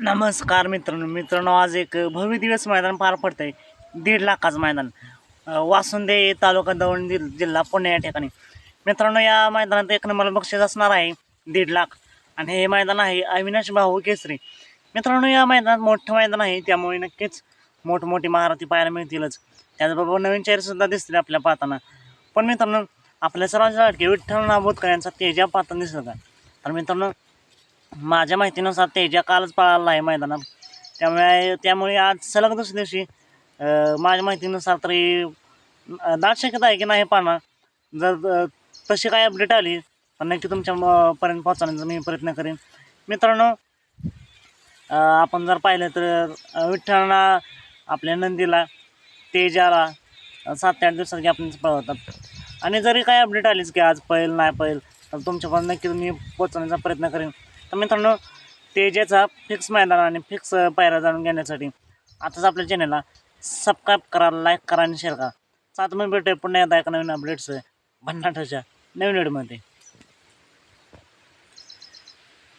नमस्कार मित्रांनो मित्रांनो आज एक भव्य दिवस मैदान पार पडतं आहे दीड लाखाचं मैदान. वासुंदे तालुका दवंडी जिल- जिल्हा पुणे या ठिकाणी. मित्रांनो या मैदानात एक नंबर बक्षीस असणार आहे दीड लाख. आणि हे मैदान आहे अविनाश भाऊ केसरी. मित्रांनो या मैदानात मोठं मैदान आहे त्यामुळे नक्कीच मोठमोठी महारथी पाहायला मिळतीलच. त्याचबरोबर नवीन चेहरेसुद्धा दिसतील आपल्या पाहताना. पण मित्रांनो आपल्या सर्वांच्या विठ्ठल नाबोदकर यांचा तेजा पाहताना दिसत का तर मित्रांनो माझ्या माहितीनुसार तेजा कालच पळाला आहे मैदानात. त्यामुळे त्यामुळे आज सलग दुसऱ्या दिवशी माझ्या माहितीनुसार तरी दाट शक्यता आहे की नाही पाहणार. जर तशी काय अपडेट आली नक्की तुमच्यापर्यंत पोहोचवण्याचा पोहोचण्याचा मी प्रयत्न करेन. मित्रांनो आपण जर पाहिलं तर विठ्ठलांना आपल्या नंदीला तेजाला सात ते आठ दिवसात की आपण पळवतात. आणि जरी काय अपडेट आलीच की आज पळेल नाही पळेल तर तुमच्यापर्यंत नक्की मी पोचवण्याचा प्रयत्न करेन. तर मित्रांनो तेजेचा फिक्स मैदान आणि फिक्स पायऱ्या जाणून घेण्यासाठी आताच आपल्या चॅनलला सबस्क्राईब करा लाईक करा आणि शेअर करा. सात महिने भेटूया पुन्हा एकदा एका नवीन अपडेट्स भन्नाटाच्या नवीन व्हिडिओमध्ये